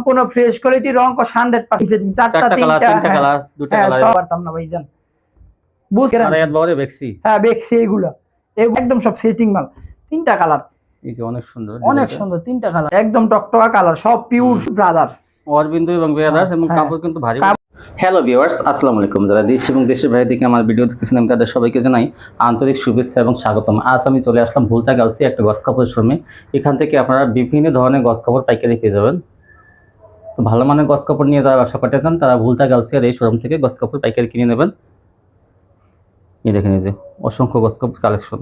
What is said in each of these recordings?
সম্পূর্ণ fresh quality রং কস হান্ড্রেড পার্সেন্ট চারটা তিনটা হ্যাঁ, কালার দুটা হ্যাঁ কালার সব পারতাম না ভাইজান। বুঝছেন বেক্সি। হ্যাঁ দেখছি এগুলো। এগুলো একদম সব সেটিং মাল। তিনটা কালার এই যে অনেক সুন্দর অনেক সুন্দর তিনটা কালার একদম টকটকা কালার সব পিওর ব্রাদার্স অরবিন্দু এবং বেয়াদার্স এবং হ্যাঁ। কাপড় কিন্তু ভারী। হ্যালো ভিউয়ার্স আসসালামু আলাইকুম। যারা দেশ এবং দেশের বাইরে থেকে আমার ভিডিও দেখতেছেন আমি তাদের সবাইকে জানাই আন্তরিক শুভেচ্ছা এবং স্বাগতম। আজ আমি চলে আসলাম ভুলতা গাউসি একটা গস কাপড়ের শোরুমে। এখান থেকে আপনারা বিভিন্ন ধরনের গস কাপড় পাইকারি পেয়ে যাবেন। ভালো মানের গস কাপড় নিয়ে যারা ব্যবসা করতে চান, তারা ভুলতা গাউসিয়ার এই শোরুম থেকে গস কাপড়, পাইকারি কিনে নেবেন। এই দেখেন এই যে, অসংখ্য গস কাপড় কালেকশন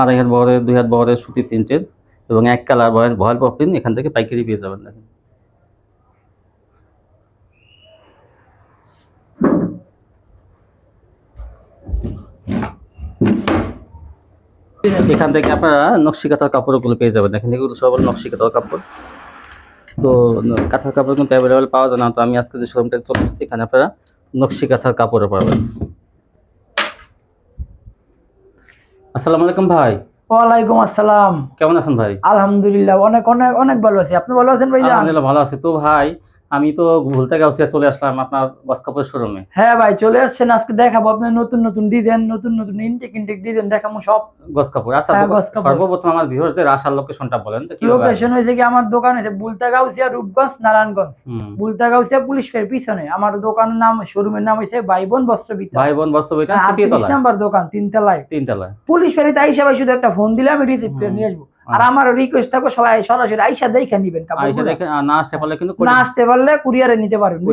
আড়াই হাত বহরের দুই হাত বহরের সুতি প্রিন্টের এবং এক কালার বয়েল ভয়েল পপিন এখান থেকে পাইকারি পেয়ে যাবেন দেখেন। এখান থেকে আপনারা নকশিকাতার কাপড়গুলো পেয়ে যাবেন। এখান থেকে সব হলো নকশি কাঁথার কাপড়। তো কাঁথার কাপড় কিন্তু অ্যাভেলেবেল পাওয়া যায় না তো আমি আজকে যে শোরুমটা চলে এসেছি এখানে আপনারা নকশি কাঁথার কাপড়ও পাবেন। আসসালামু আলাইকুম ভাই। ওয়ালাইকুম আসসালাম। কেমন আছেন ভাই? আলহামদুলিল্লাহ অনেক অনেক অনেক ভালো আছি। আপনি ভালো আছেন ভাই আলহামদুলিল্লাহ ভালো আছি। তো ভাই আমি তো ভুলতে গাউসিয়া চলে আসলাম আপনার গস কাপড় শোরুমে। হ্যাঁ ভাই চলে আসছেন। আজকে দেখাবো আপনার নতুন নতুন ডিজাইন নতুন নতুন ইনটেক ইনটেক ডিজাইন দেখাবো সব। গসকাপুর আচ্ছা হ্যাঁ, সর্বপ্রথম আমার ভিউয়ারদের আসার লোকেশনটা বলেন তো কীভাবে লোকেশন হয়েছে কি আমার দোকান হয়েছে বুলতাগাউসিয়া রূপগঞ্জ নারায়ণগঞ্জ। বুলতাগাউসিয়া পুলিশ ফের পিছনে। আমার দোকানের নাম শোরুমের নাম হয়েছে বাইবন বস্ত্র বিতা ভাই বোন বাস্তবিক তৃতীয় তলায় নাম্বার দোকান তিনতলায়। তিনতলায়। পুলিশ ফেরিতে আইসা ভাই শুধু একটা ফোন দিলে আমি রিসিভ করে নিয়ে আসব। আর আমার রিকোয়েস্ট থাকো সবাই সরাসরি আইসা দেখে নিবেন আইসা দেখে না আসতে পারলে কিন্তু না আসতে পারলে কুরিয়ারে নিতে পারবেন।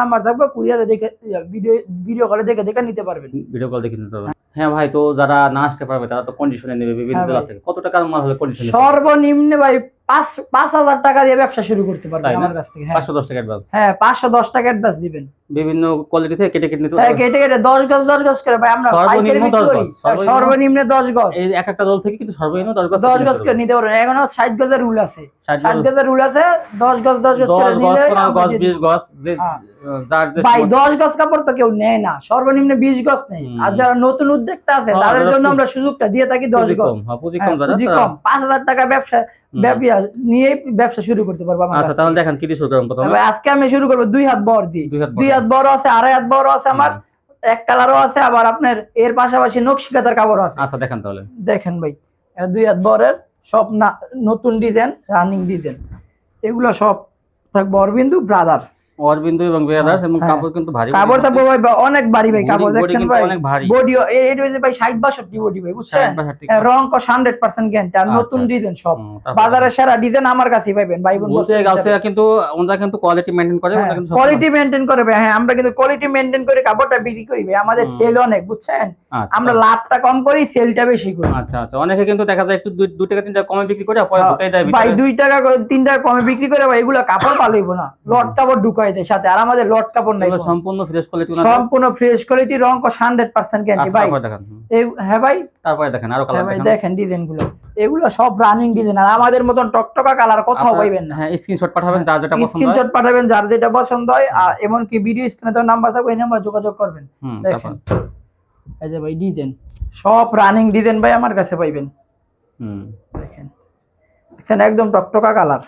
নাম্বার থাকবে কুরিয়ারে দেখে ভিডিও ভিডিও কলে দেখে দেখে নিতে পারবেন। ভিডিও কল দেখে নিতে হবে হ্যাঁ ভাই তো যারা না আসতে পারবে তারা তো কন্ডিশনে নেবে বিভিন্ন হ্যাঁ জেলা থেকে। কত টাকার মাল হলে কন্ডিশনে সর্বনিম্ন ভাই পাঁচ পাঁচ হাজার টাকা দিয়ে ব্যবসা শুরু করতে পারবেন তাই আমার কাছ থেকে হ্যাঁ। পাঁচশো দশ টাকা অ্যাডভান্স হ্যাঁ পাঁচশো দশ টাকা অ্যাডভান্স দিবেন। বিভিন্ন কোয়ালিটি থেকে কেটে কেটে নিতে হ্যাঁ হবে। কেটে কেটে দশ গজ দশ গজ করে ভাই আমরা সর্বনিম্ন 10 গজ, সর্বনিম্ন- সর্বনিম্ন দশ গজ। এই এক একটা দল থেকে কিন্তু সর্বনিম্ন দশ গজ দশ গজ করে নিতে পারবেন। এখনও ষাট গজের রুল আছে। ষাট ষাট গজ। গজের রুল আছে দশ গজ দশ গজ করে নিলে পনেরো আমরা গজ দিয়ে বিশ দিবো। গজ যে হ্যাঁ। যার যে ভাই সমর্থ- দশ গজ কাপড় তো কেউ নেয় না। সর্বনিম্ন বিশ গজ নেই আর যারা নতুন উদ্যোক্তা আছে হ্যাঁ, তাদের জন্য আমরা সুযোগটা দিয়ে থাকি দশ পুঁজি গজ। কম হ্যাঁ পুঁজি হ্যাঁ, কম যারা পুঁজি কম। পাঁচ হাজার টাকা ব্যবসা ব্যবসা নিয়ে ব্যবসা শুরু করতে পারব আচ্ছা তাহলে দেখেন কি শুরু করুন প্রথমে। আজকে আমি শুরু করব দুই হাত বর দিয়ে। দুই হাত হাত বড় আছে আড়াই হাত বড় আছে আমার এক কালারও আছে আবার আপনার এর পাশাপাশি নকশি কাতার কাপড় আছে। আচ্ছা দেখেন তাহলে। দেখেন ভাই দুই হাত বরের সব না নতুন ডিজাইন রানিং ডিজাইন। এগুলো সব থাকবে অরবিন্দু ব্রাদার্স। অরবিন্দু এবং বেয়াদার্স এবং হ্যাঁ। কাপড় কিন্তু ভারী কাপড় থাকবে ভাই অনেক ভারী ভাই কাপড় দেখছেন ভাই? অনেক ভারী। বডি এটা হচ্ছে ভাই ষাট বাষট্টি বডি ভাই বুঝছেন? রং গ্যারান্টি আর আচ্ছা, নতুন আচ্ছা। ডিজাইন সব। হুম, তারপর- বাজারের সেরা ডিজাইন আমার পাইবেন ভাই বোন বলতে গাছে কিন্তু ওনারা কিন্তু কোয়ালিটি মেনটেন করে ওনারা কিন্তু কোয়ালিটি মেনটেন করে ভাই হ্যাঁ আমরা কিন্তু কোয়ালিটি মেনটেন করে কাপড়টা বিক্রি করি ভাই আমাদের সেল অনেক বুঝছেন? আচ্ছা, আমরা লাভটা কম করি সেলটা বেশি করি। আচ্ছা আচ্ছা। অনেকে কিন্তু দেখা যায় একটু দুই দুই টাকা তিন টাকা কমে বিক্রি করে পরে হ্যাঁ, ঢুকাই দেয় ভাই ভিতরে। দুই টাকা করে তিন টাকা কমে বিক্রি করে ভাই এগুলো কাপড় ভালো হইবো না লট কাপড় দেয় সাথে আর আমাদের লট কাপড় নাই সম্পূর্ণ ফ্রেশ কোয়ালিটি সম্পূর্ণ ফ্রেশ কোয়ালিটি রং কস হান্ড্রেড পার্সেন্ট গ্যারান্টি ভাই দেখেন। হ্যাঁ ভাই? তারপরে দেখেন আরও হ্যাঁ কালার দেখেন। দেখেন ডিজাইনগুলো এগুলো সব রানিং ডিজাইন আর আমাদের মতন টকটকা কালার কোথাও পাইবেন না। হ্যাঁ স্ক্রিনশট পাঠাবেন যার যেটা পছন্দ হয়। স্ক্রিনশট পাঠাবেন যার যেটা পছন্দ হয় আর এমনকি ভিডিও স্ক্রিনে তো নাম্বার থাকবে এই নাম্বার যোগাযোগ করবেন। দেখেন। এই যে ভাই ডিজাইন সব রানিং ডিজাইন ভাই আমার কাছে পাইবেন। হুম। দেখেন। একদম টকটকা কালার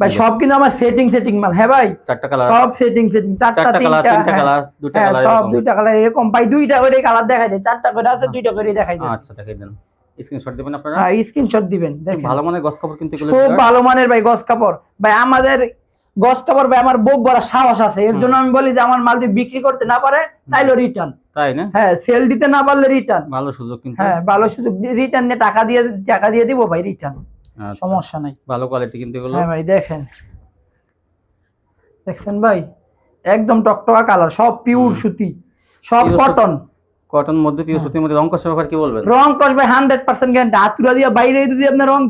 ভাই সব কিন্তু আমার সেটিং সেটিং মাল। হ্যাঁ ভাই চারটা কালার সব সেটিং সেটিং চারটা কালার তিনটা তিনটা হ্যাঁ। কালার দুটা হ্যাঁ কালার সব দুইটা কালার এরকম। ভাই দুইটা করে কালার দেখাই দেয় চারটা করে আছে দুইটা করে দেখাই দেয় আচ্ছা দেখাই দেন। স্ক্রিনশট দিবেন আপনারা? হ্যাঁ স্ক্রিনশট দিবেন দেখেন। ভালো মানের গস কাপড় কিন্তু খুব ভালো মানের ভাই গস কাপড়। ভাই আমাদের গস কাপড় ভাই আমার বুক ভরা সাহস আছে। এর জন্য আমি বলি যে আমার মাল যদি বিক্রি করতে না পারে তাইলে রিটার্ন তাই না? হ্যাঁ সেল দিতে না পারলে রিটার্ন ভালো সুযোগ কিন্তু। হ্যাঁ ভালো সুযোগ। রিটার্ন দিয়ে টাকা দিয়ে টাকা দিয়ে দিব ভাই রিটার্ন সমস্যা নাই। ভালো কোয়ালিটি কিন্তু এগুলো। হ্যাঁ ভাই দেখেন। দেখছেন ভাই? একদম টকটকা কালার সব পিওর সুতি সব কটন কটন মধ্যে পিও সুতির মধ্যে রং কষার ব্যাপার কি বলবেন? রং কস ভাই হান্ড্রেড পার্সেন্ট গ্যারান্টি হাতুরা দিয়ে বাইরে যদি আপনি রং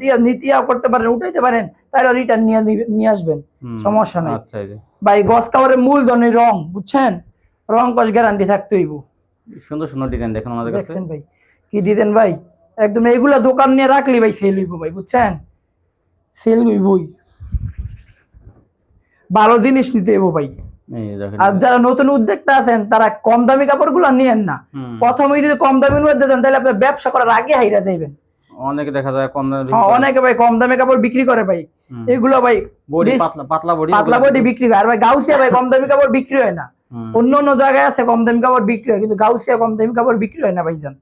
দিয়ে নিতিয়া করতে পারেন উঠাইতে পারেন তাহলে রিটার্ন নিয়ে নিয়ে আসবেন। সমস্যা নাই। আচ্ছা ভাই গস কাপড়ের মূল ধরনের রং বুঝছেন? রং কস গ্যারান্টি থাকতে হইব সুন্দর সুন্দর ডিজাইন দেখেন আমাদের কাছে। দেখছেন ভাই? কি ডিজাইন ভাই? একদম এইগুলা দোকান নিয়ে রাখলি ভাই সেল হইব ভাই বুঝছেন? সেল হইবই। ভালো জিনিস নিতে হইব ভাই। আর যারা নতুন উদ্যোক্তা আছেন তারা কম দামি কাপড়গুলো নিয়েন না। প্রথমে যদি কম দামি মধ্যে দেন তাহলে আপনার ব্যবসা করার আগে হাইরা যাইবেন। অনেকে দেখা যায় কম দামে হ্যাঁ অনেকে ভাই কম দামে কাপড় বিক্রি করে ভাই। এগুলো ভাই বডি পাতলা পাতলা বডি পাতলা বডি বিক্রি করে। আর ভাই গাউসিয়া ভাই কম দামি কাপড় বিক্রি হয় না। অন্য অন্য জায়গায় আছে কম দামি কাপড় বিক্রি হয় কিন্তু গাউসিয়া কম দামি কাপড় বিক্রি হয় না ভাইজান।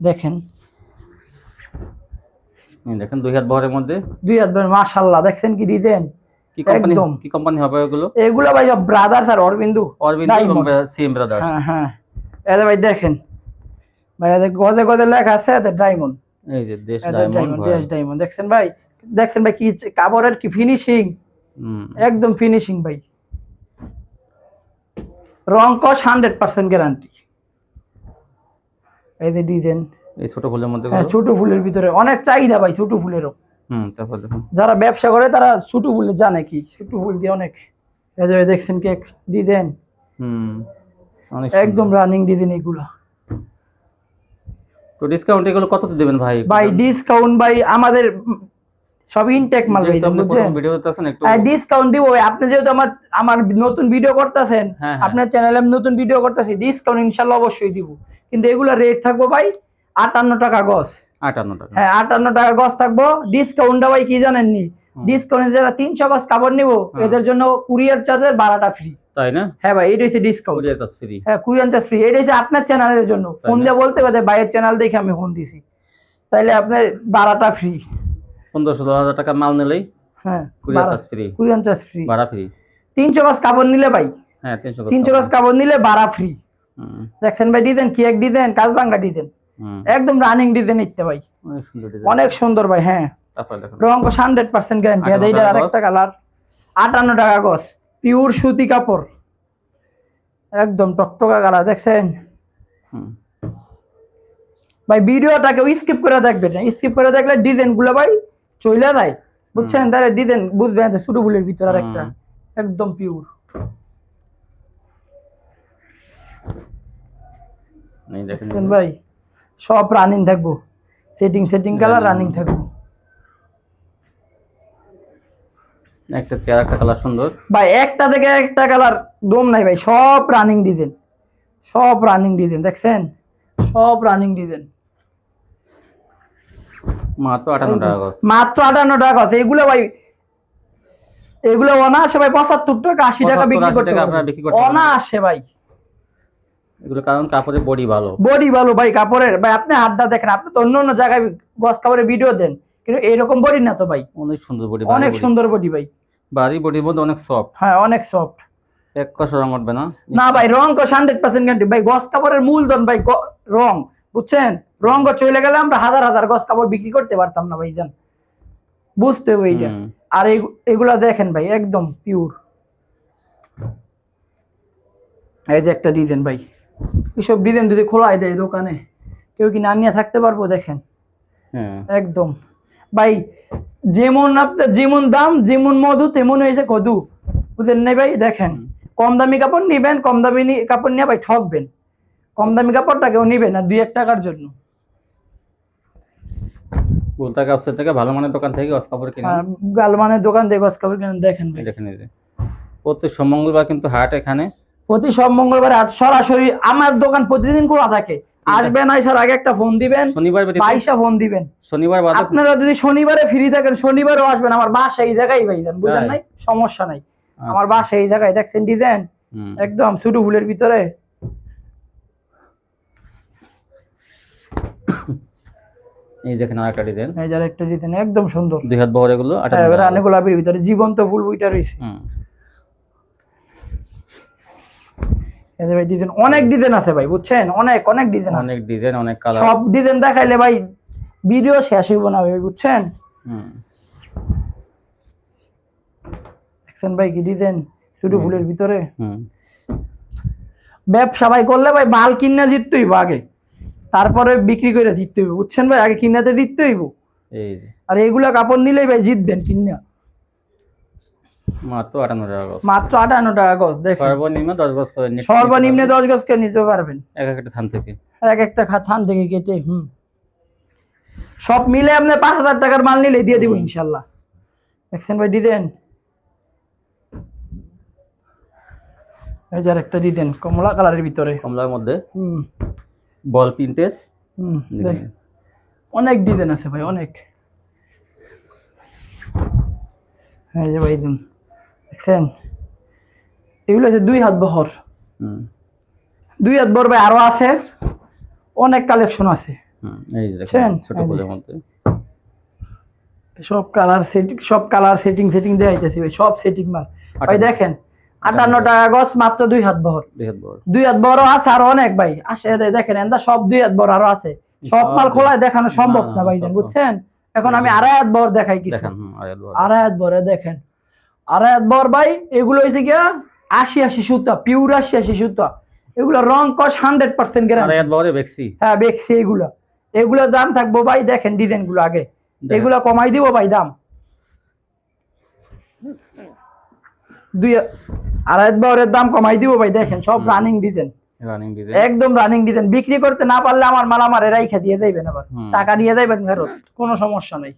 দেখেন। দেখেন দুই হাত বহরের মধ্যে? দুই হাত মাশাল্লাহ দেখছেন কি ডিজাইন কি কোম্পানি। কি কোম্পানি হবে ওগুলো? এগুলো ভাই সব ব্রাদার্স আর অরবিন্দু। অরবিন্দ সিএম ব্রাদার্স হ্যাঁ হ্যাঁ। এটা ভাই দেখেন ভাই এদের গজে গজে লেখা আছে এতে ডায়মন্ড এই যে দেশ ডায়মন্ড দেশ ডায়মন্ড দেখছেন ভাই? দেখছেন ভাই কি কাপড়ের কি ফিনিশিং একদম ফিনিশিং ভাই। রং কস হান্ড্রেড পার্সেন্ট গ্যারান্টি এই যে ডিজাইন এই ছোট ফুলের মধ্যে হ্যাঁ ছোট ফুলের ভিতরে অনেক চাহিদা ভাই ছোট ফুলেরও। হুম তারপর দেখুন যারা ব্যবসা করে তারা ছোট ফুল জানে কি ছোট ফুল দিয়ে অনেক। এই যে দেখছেন কি ডিজাইন। হুম অনেক একদম রানিং ডিজাইন এগুলা। তো ডিসকাউন্ট এগুলো কততে দেবেন ভাই? ভাই ডিসকাউন্ট ভাই আমাদের সব ইনটেক মাল ভাই আপনি বুঝছেন? প্রথম ভিডিও দিতেছেন একটু ডিসকাউন্ট দিব ভাই। আপনি যেহেতু আমার আমার নতুন ভিডিও করতেছেন হ্যাঁ, হ্যাঁ। আপনার চ্যানেলে আমি নতুন ভিডিও করতেছি ডিসকাউন্ট ইনশাল্লাহ অবশ্যই দিব। কিন্তু এগুলা রেট থাকব ভাই আটান্ন টাকা গজ। আটান্ন টাকা। হ্যাঁ আটান্ন টাকা গজ থাকব। ডিসকাউন্টটা ভাই কি জানেননি। ডিসকাউন্টে যারা তিনশো গজ কাপড় নিবো। এদের জন্য কুরিয়ার চার্জের বারোটা ফ্রি তাই না? হ্যাঁ ভাই এটা হচ্ছে ডিসকাউন্ট কোরিয়া চার্জ ফ্রি হ্যাঁ কুরিয়ান চার্জ ফ্রি এটা হচ্ছে আপনার চ্যানেলের জন্য। ফোন দিয়ে বলতে পারে ভাইয়ের চ্যানেল দেখে আমি ফোন দিছি। তাইলে আপনার বারোটা ফ্রি পনেরো ষোলো হাজার টাকা মাল নিলেই হ্যাঁ courier charge free courier charge free ভাড়া ফ্রি তিনশো গজ কাপড় নিলে ভাই। হ্যাঁ তিনশো গজ কাপড়। নিলে বারা ফ্রি দেখছেন ভাই ডিজাইন কি এক ডিজাইন কাজ বাংলা ডিজাইন একদম রানিং ডিজাইন ইচ্ছে ভাই। অনেক সুন্দর ভাই হ্যাঁ। রঙ হান্ড্রেড পার্সেন্ট গ্যারান্টি এইটার টাকা আরেকটা কালার আটান্ন টাকা গজ পিওর সুতি কাপড়। একদম টকটকা কালার দেখছেন? ভাই ভিডিওটাকে স্কিপ করে দেখবে না। স্কিপ করে দেখলে ডিজাইনগুলো ভাই চলে যায়। বুঝছেন? তাহলে ডিজাইন বুঝবেন ছোট ফুলের ভিতর আর একটা একদম পিওর ভাই? সব রানিং থাকব। সেটিং সেটিং কালার রানিং থাকব। একটা চেয়ার একটা কালার সুন্দর। ভাই একটা থেকে একটা কালার দম নাই ভাই সব রানিং ডিজাইন সব রানিং ডিজাইন দেখছেন? সব রানিং ডিজাইন মাত্র আটান্ন টাকা মাত্র আটান্ন টাকা আছে এগুলো ভাই এগুলো অনায়াসে ভাই পঁচাত্তর টাকা আশি টাকা 75, বিক্রি 80 করতে টাকা আপনারা বিক্রি করতে পারবেন। অনায়াসে ভাই। এগুলো কারণ কাপড়ের বডি ভালো। বডি ভালো ভাই কাপড়ের। ভাই আপনি হাতটা দেখেন আপনি তো অন্য অন্য জায়গায় গস কাপড়ের ভিডিও দেন কিন্তু এরকম বডি না তো ভাই। অনেক সুন্দর বডি অনেক সুন্দর বডি ভাই। বাড়ি বডির মধ্যে অনেক সফট হ্যাঁ অনেক সফট এক কষ রং উঠবে না? না ভাই রং তো হান্ড্রেড পার্সেন্ট গ্যারান্টি ভাই গস কাপড়ের মূলধন ভাই রং বুঝছেন? রং চলে গেলে আমরা হাজার হাজার গস কাপড় বিক্রি করতে পারতাম না ভাই জান। বুঝতে হবে এইটা। আর এগুলা দেখেন ভাই একদম পিওর এই যে একটা ডিজাইন ভাই। এইসব ডিজাইন যদি খোলাই দেয় দোকানে কেউ কি না নিয়ে থাকতে পারব দেখেন? হ্যাঁ। একদম। ভাই যেমন আপনার যেমন দাম যেমন মধু তেমন হয়েছে কদু বুঝলেন নাই ভাই? দেখেন কম দামি কাপড় নিবেন কম দামি কাপড় নিয়ে ভাই ঠকবেন। কম দামি কাপড়টা কেউ নিবে না দুই এক টাকার জন্য। বলতে কাউসের থেকে ভালো মানের দোকান থেকে গস কাপড় কিনে আর গালমানের দোকান থেকে কাপড় কেন দেখেন ভাই। দেখে নিয়ে প্রত্যেক সোমঙ্গলবার কিন্তু হাট এখানে। প্রতি সব মঙ্গলবার সরাসরি আমার দোকান প্রতিদিন খোলা থাকে। আসবেন আইসার আগে একটা ফোন দিবেন শনিবার পয়সা ফোন দিবেন। শনিবার আপনারা যদি শনিবারে ফ্রি থাকেন শনিবারও আসবেন। আমার বাসা এই জায়গায় ভাই যান বুঝলেন নাই? সমস্যা নাই। আমার আচ্ছা। বাসা এই জায়গায় দেখছেন ডিজাইন। একদম ছোট ফুলের ভিতরে। এই দেখেন আর একটা ডিজাইন এই যার একটা ডিজাইন একদম সুন্দর। দুই হাত বহর এগুলো আটান্ন হ্যাঁ, গোলাপের ভিতরে জীবন্ত ফুল বইটা রয়েছে হুম। এই ভাই ডিজাইন অনেক ডিজাইন আছে ভাই বুঝছেন? অনেক অনেক ডিজাইন অনেক ডিজাইন অনেক কালার সব ডিজাইন দেখাইলে ভাই ভিডিও শেষ হইব না ভাই বুঝছেন? দেখছেন ভাই কি ডিজাইন হুম। ফুলের ভিতরে। হুম। ব্যবসা ভাই করলে ভাই মাল কিনা জিততে হইব আগে। তারপরে বিক্রি করে জিততে হইব বুঝছেন ভাই? আগে কিনাতে জিততে হইব। আর এগুলা কাপড় নিলেই ভাই জিতবেন কিনা। মাত্র আটান্ন টাকা গজ। মাত্র আটান্ন টাকা গজ দেখেন। সর্বনিম্ন দশ গজ করে সর্বনিম্ন। দশ গজকে নিতে পারবেন। এক একটা থান থেকে। এক একটা থান থেকে কেটে হুম। সব মিলে আপনি পাঁচ হাজার টাকার মাল নিলে দিয়ে দিব ইনশাল্লাহ। দেখছেন ভাই ডিজাইন? এই যে একটা ডিজাইন কমলা কালারের ভিতরে। কমলার মধ্যে। হুম। বল প্রিন্টের। হুম দেখ। অনেক ডিজাইন আছে ভাই অনেক। হ্যাঁ যে ভাই দিন দেখছেন? এগুলো আছে দুই হাত বহর। দুই হাত বহর ভাই আরও আছে। অনেক কালেকশন আছে। সব কালার সেটিং সব কালার সেটিং সেটিং দেওয়া হইতেছে ভাই সব সেটিং মাল। ভাই দেখেন আটান্ন টাকা গছ মাত্র দুই হাত বহর। দুই হাত বড় আছে আরও অনেক ভাই। আসে দেখেন এন্দা সব দুই হাত বড় আরও আছে। সব মাল খোলায় দেখানো সম্ভব না, ভাই বুঝছেন? এখন আমি আড়াই হাত বড় দেখাই কিছু। হুম আড়াই আড়াই হাত বড় দেখেন। হাত বড় ভাই এগুলো হয়েছে গিয়া আশি আশি সুতা পিউর আশি আশি সুতা। এগুলো রং কস হান্ড্রেড পার্সেন্ট গ্যারান্টি বেক্সি। হ্যাঁ দেখছি এগুলো। এগুলো দাম থাকব ভাই দেখেন ডিজাইনগুলো আগে। এগুলো কমাই দিব ভাই দাম। দুই আড়াই বড়ের দাম কমাই দিব ভাই দেখেন সব রানিং ডিজাইন একদম রানিং ডিজাইন বিক্রি করতে না পারলে আমার মাল আমার রাইখা দিয়ে যাইবেন আবার। টাকা নিয়ে যাইবেন ফেরত কোনো সমস্যা নেই।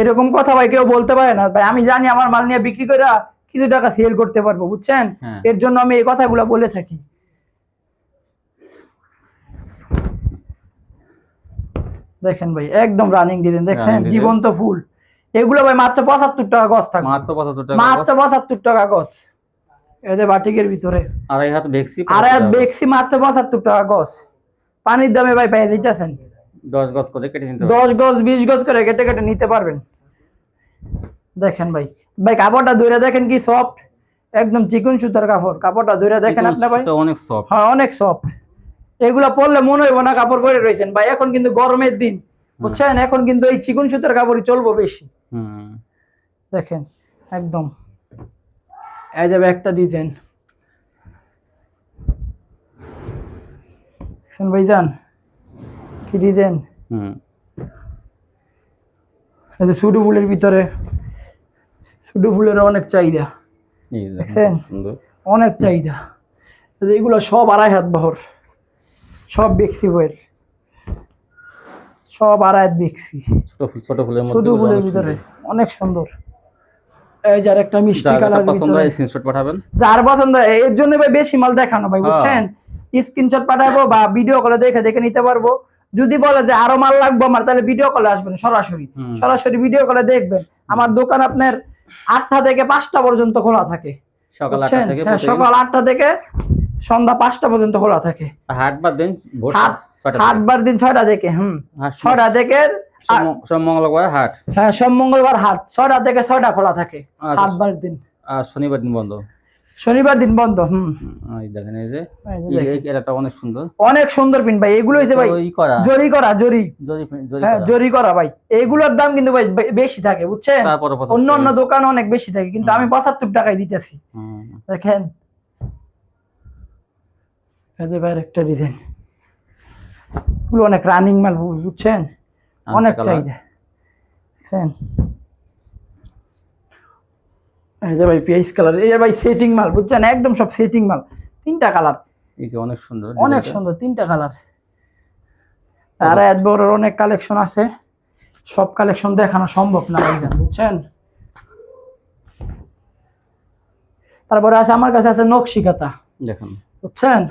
এরকম কথা ভাই কেউ বলতে পারে না। ভাই আমি জানি আমার মাল নিয়ে বিক্রি করে কিছু টাকা সেল করতে পারব বুঝছেন? হ্যাঁ। এর জন্য আমি এই কথাগুলো বলে থাকি। দেখেন ভাই একদম রানিং ডিজাইন দেখছেন? জীবন্ত ফুল। এগুলো ভাই মাত্র পঁচাত্তর টাকা গছ থাকবে। মাত্র পঁচাত্তর টাকা মাত্র পঁচাত্তর টাকা গছ এদের বাটিকের ভিতরে। আড়াই হাত বেক্সি আর এক বেক্সি মাত্র পঁচাত্তর টাকা গছ পানির দামে ভাই পেয়ে দিতেছেন। দশ গজ করে কেটে নিতে দশ গজ বিশ গজ করে কেটে কেটে নিতে পারবেন। দেখেন ভাই ভাই কাপড়টা ধরে দেখেন কি সফট একদম চিকন সুতার কাপড়। কাপড়টা ধরে দেখেন চিকন আপনি ভাই? অনেক সফট হ্যাঁ অনেক সফট এগুলা পরলে মনে হইব না কাপড় পরে রয়েছেন। ভাই এখন কিন্তু গরমের দিন বুঝছেন? এখন কিন্তু এই চিকন সুতার কাপড়ই চলবো বেশি। হুম। দেখেন একদম। এই যাবে একটা ডিজাইন দেখছেন ভাইজান কি ডিজাইন হুম। এই সুডু ফুলের ভিতরে সুডু ফুলের অনেক চাহিদা। দেখছেন? অনেক চাহিদা। এগুলো সব আড়াই হাত বহর। সব বেক্সি বইয়ের। সব আড়াই বেক্সি। ছোট ফুল ছোট ফুলের মধ্যে সুডু ফুলের ভিতরে। অনেক সুন্দর। এই যার একটা মিষ্টি কালার পছন্দ হয় স্ক্রিনশট পাঠাবেন। যার পছন্দ এর জন্য ভাই বেশি মাল দেখানো ভাই হ্যাঁ। বুঝছেন? স্ক্রিনশট পাঠাবো বা ভিডিও কলে দেখে দেখে নিতে পারব। যদি বলে যে আরও মাল লাগবে আমার তাহলে ভিডিও কলে আসবেন সরাসরি। সরাসরি ভিডিও কলে দেখবেন। আমার দোকান আপনার আটটা থেকে পাঁচটা পর্যন্ত খোলা থাকে। সকাল আটটা থেকে হ্যাঁ, সকাল আটটা থেকে সন্ধ্যা পাঁচটা পর্যন্ত খোলা থাকে। হাট দিন দিন ছয়টা থেকে হুম। ছয়টা থেকে সোম মঙ্গলবার হাট। হ্যাঁ সোম মঙ্গলবার হাট। ছয়টা থেকে ছয়টা খোলা থাকে আচ্ছা। হাট বার দিন। আর শনিবার দিন বন্ধ। শনিবার দিন বন্ধ হুম। এই দেখেন এই যে এলাকাটা অনেক সুন্দর। অনেক সুন্দর পিন ভাই এগুলো হয়েছে ভাই জরি করা। জরি হ্যাঁ করা। জরি করা ভাই এইগুলোর দাম কিন্তু ভাই বেশি থাকে বুঝছেন? অন্য অন্য। দোকানে অনেক বেশি থাকে কিন্তু আমি পঁচাত্তর টাকায় দিতেছি। দেখেন। এই যে ভাইয়ের একটা ডিজাইন এগুলো অনেক রানিং মাল বুঝছেন? অনেক। চাহিদা। বুঝছেন? এই যে ভাই পিএইচ কালার এই যে ভাই সেটিং মাল বুঝছেন? একদম সব সেটিং মাল। তিনটা কালার। এই যে অনেক সুন্দর অনেক সুন্দর তিনটা কালার। আর বড় অনেক কালেকশন আছে। সব কালেকশন দেখানো সম্ভব না ভাইজান বুঝছেন? তারপরে আছে আমার কাছে আছে নকশিকাতা। দেখেন। বুঝছেন?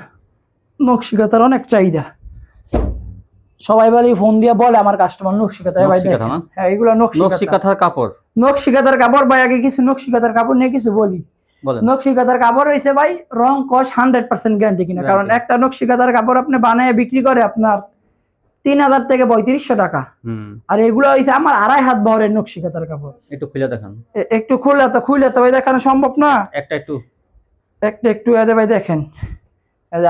নকশিকাতার অনেক চাহিদা। সবাই বলে ফোন দিয়ে বলে আমার কাস্টমার নকশিকাতা ভাই দেখেন। হ্যাঁ এগুলো নকশি নকশিকাতা কাপড়। নকশিকাতার কাপড় ভাই আগে কিছু নকশিকাতার কাপড় নিয়ে কিছু বলি। বলেন। নকশিকাতার কাপড় হয়েছে ভাই রং কস হান্ড্রেড পার্সেন্ট গ্যারান্টি কিনা। কারণ একটা নকশিকাতার কাপড় আপনি বানায় বিক্রি করে আপনার তিন হাজার থেকে পঁয়ত্রিশশো টাকা। হুম। আর এগুলো হয়েছে আমার আড়াই হাত বহরের নকশিকাতার কাপড়। একটু খুলে দেখান। একটু খুলে তো খুলে তো ভাই দেখানো সম্ভব না। একটা একটু। একটু একটু এদের ভাই দেখেন।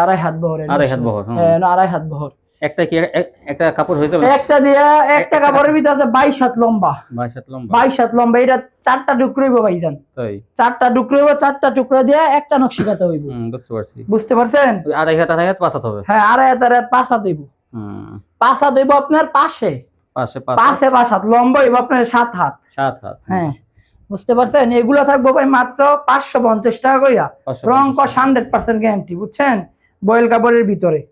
আড়াই হাত বহরের আড়াই হাত। বহর। হ্যাঁ, আড়াই হাত বহর। একটা কি এক- এক- একটা কাপড় হয়ে যাবে একটা দিয়ে একটা কাপড়ের ভিতরে আছে বাইশ হাত লম্বা। বাইশ হাত লম্বা। বাইশ হাত লম্বা এটা চারটা টুকরো হইব ভাইজান। তাই? চারটা টুকরো হইব চারটা টুকরো দিয়ে একটা হইব। হুম বুঝতে পারছি। বুঝতে পারছেন? আড়াই হাত আড়াই হাত পাঁচ হাত হবে। হ্যাঁ আড়াই হাত আড়াই হাত পাঁচ হাত হইব। হুম। পাঁচ হাত হইব আপনার পাশে। পাশে পাশে পাঁচ হাত লম্বা হইব আপনার সাত হাত। সাত হাত। হ্যাঁ বুঝতে পারছেন? এগুলো থাকব ভাই মাত্র পাঁচশো পঞ্চাশ টাকা কইরা। রং কস হান্ড্রেড পার্সেন্ট গ্যারান্টি বুঝছেন? বয়েল কাপড়ের ভিতরে।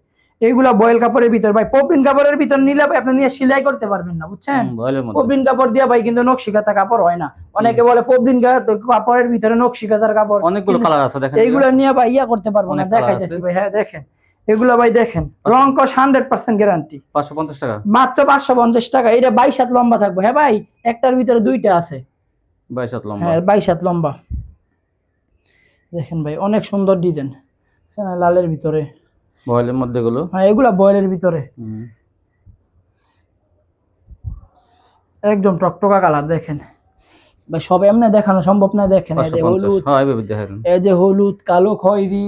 এইগুলা বয়েল কাপড়ের ভিতরে ভাই। পপিন কাপড়ের ভিতর নিলে ভাই আপনি নিয়ে সেলাই করতে পারবেন না বুঝছেন? পবলিন কাপড় দিয়ে ভাই কিন্তু নকশিকাতা কাপড় হয় না। অনেকে বলে পবলিন কাপড়ের ভিতরে নকশিকাতার কাপড়। অনেকগুলো কালার আছে দেখেন। এইগুলো নিয়ে ভাই ইয়া করতে পারব না colour দেখাইতেছি ভাই হ্যাঁ দেখেন। এগুলো ভাই দেখেন রং কস হান্ড্রেড পার্সেন্ট গ্যারান্টি পাঁচশো পঞ্চাশ টাকা। মাত্র পাঁচশো পঞ্চাশ টাকা এটা বাইশ হাত লম্বা থাকবে। হ্যাঁ ভাই একটার ভিতরে দুইটা আছে। বাইশ হাত লম্বা। হ্যাঁ বাইশ হাত লম্বা। দেখেন ভাই অনেক সুন্দর ডিজাইন লালের ভিতরে। বয়েলের মধ্যে গুলো হ্যাঁ এগুলা বয়েলের ভিতরে। একদম টকটকা কালার দেখেন। ভাই সব এমনি দেখানো সম্ভব না দেখেন। এই যে হলুদ হ্যাঁ এভাবে দেখেন এই যে হলুদ কালো খয়েরি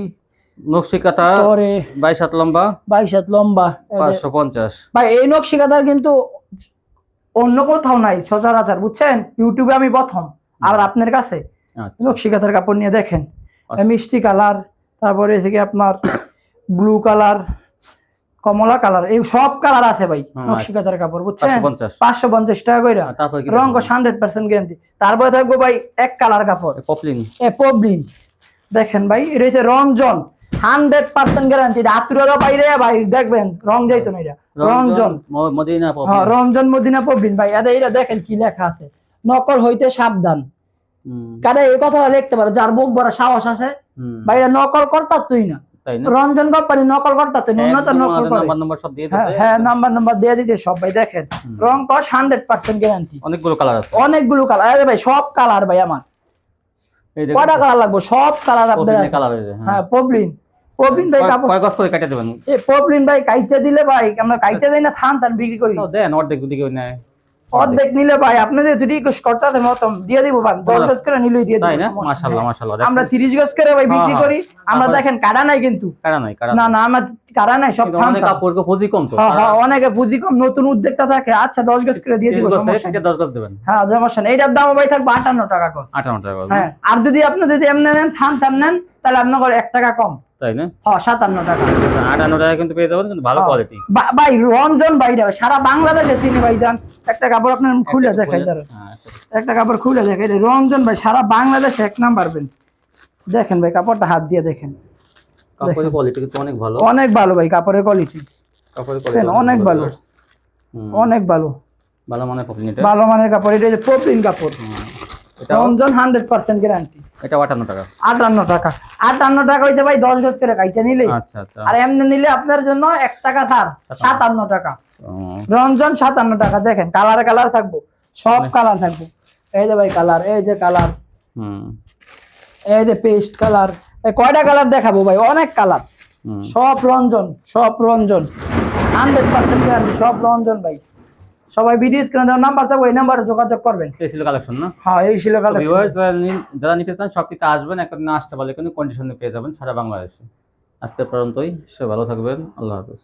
নকশি কাঁথা পরে বাইশ হাত লম্বা? বাইশ হাত লম্বা এই যে- পাঁচশো পঞ্চাশ। ভাই এই নকশি কাঁথার কিন্তু অন্য কোথাও নাই সচরাচর বুঝছেন? ইউটিউবে আমি প্রথম আর আপনার কাছে? আচ্ছা। নকশি কাঁথার কাপড় নিয়ে দেখেন। মিষ্টি কালার তারপরে থেকে আপনার ব্লু কালার কমলা কালার এই সব কালার আছে ভাই হুম, নকশি কাঁথার কাপড় বুঝছেন? পাঁচশো পঞ্চাশ। টাকা করে রঙ হান্ড্রেড পার্সেন্ট গ্যারান্টি তারপরে থাকব ভাই এক কালার কাপড়। পপলিন এ পবলিন দেখেন ভাই এটা হচ্ছে রঞ্জন হান্ড্রেড পার্সেন্ট গ্যারান্টি আতুরারও বাইরে ভাই দেখবেন রং যাইতো না এটা। রঞ্জন মদিনা হ্যাঁ রঞ্জন মদিনা পবলিন ভাই এটা এটা দেখেন কি লেখা আছে। নকল হইতে সাবধান। কারে এই কথাটা লিখতে পারে যার বুক বড় সাহস আছে। ভাই এটা নকল করতার তুই না। রঞ্জন কোম্পানি নকল করতার তুই উন্নত নকল করে। নাম্বার নাম্বার সব দিয়ে হ্যাঁ হ্যাঁ নাম্বার নাম্বার দিয়ে দিতে সব ভাই দেখেন। রং কস হান্ড্রেড পার্সেন্ট গ্যারান্টি অনেকগুলো কালার আছে। অনেকগুলো কালার আরে ভাই সব কালার ভাই আমার। কয়টা কালার লাগবে? সব কালার আপনার কালার হ্যাঁ। পবলিন পবলিন ভাই কয়- কাপড় কয় গজ করে কেটে দেবেন? এ পবলিন ভাই কাইতে দিলে ভাই আমরা কাইতে দেই না থান থান বিক্রি করি। দেন অর্ধেক যদি কেউ নেয়। অর্ধেক নিলে ভাই আপনাদের যদি করতে মতম দিয়ে দিব ভাই দশ গজ করে নিলেই দিয়ে দিব মাশাআল্লাহ মাশাআল্লাহ আমরা তিরিশ গজ করে ভাই বিক্রি হ্যাঁ, করি আমরা দেখেন কাটা নাই কিন্তু। কারা নাই না না আমার কাটা নাই সব কাপড় পুঁজি কম তো। হ্যাঁ হ্যাঁ অনেকে পুঁজি কম নতুন উদ্যোক্তা থাকে আচ্ছা দশ গজ করে দিয়ে দিব গজ থেকে সমস্যা নেই। দশ গজ দেবেন? হ্যাঁ সমস্যা নেই। এইটার দাম ভাই থাকবে আটান্ন টাকা গজ আঠারো টাকা গজ, হ্যাঁ আর যদি আপনি যদি এমনি নেন থান থান নেন তাহলে আপনার এক টাকা কম। তাই না? হ্যাঁ সাতান্ন টাকা। আটান্ন টাকা কিন্তু পেয়ে যাবেন কিন্তু ভালো। কোয়ালিটি ভাই রঞ্জন বাইরে সারা বাংলাদেশে চিনি ভাই যান। একটা কাপড় আপনার খুলে দেখাই হ্যাঁ, একটা কাপড় খুলে দেখাই রঞ্জন ভাই সারা বাংলাদেশে এক নাম্বার বেন দেখেন ভাই কাপড়টা হাত দিয়ে দেখেন। কাপড়ের কোয়ালিটি কিন্তু অনেক ভালো। অনেক ভালো ভাই কাপড়ের কোয়ালিটি কাপড়ের কোয়ালিটি অনেক ভালো। অনেক ভালো। ভালো মানে পপলিন এটা ভালো মানের কাপড় এটা কাপড়। রঞ্জন হান্ড্রেড পার্সেন্ট গ্যারান্টি এটা আটান্ন টাকা। আটান্ন টাকা। আটান্ন টাকা হইতে ভাই দশ গজ করে কাইটা নিলে। আচ্ছা আচ্ছা। আর এমনি নিলে আপনার জন্য এক টাকা ছাড় সাতান্ন টাকা। রঞ্জন সাতান্ন টাকা দেখেন কালার কালার থাকব সব কালার থাকব। এই যে ভাই কালার এই যে কালার। হুম। এই যে পেস্ট কালার কয়টা কালার দেখাবো ভাই? অনেক কালার। সব রঞ্জন সব রঞ্জন। হান্ড্রেড পার্সেন্ট গ্যারান্টি সব রঞ্জন ভাই। সবাই ভিডিও স্ক্রিনে নাম্বার থাকবে এই নাম্বারে যোগাযোগ করবেন। এই ছিল কালেকশন না? হ্যাঁ এই ছিল কালেকশন যারা নিতে চান সবকিছু আসবেন একদিন আসতে পারলে কোনো কন্ডিশনে পেয়ে যাবেন সারা বাংলাদেশে। আজকে পর্যন্তই সে ভালো থাকবেন আল্লাহ হাফেজ।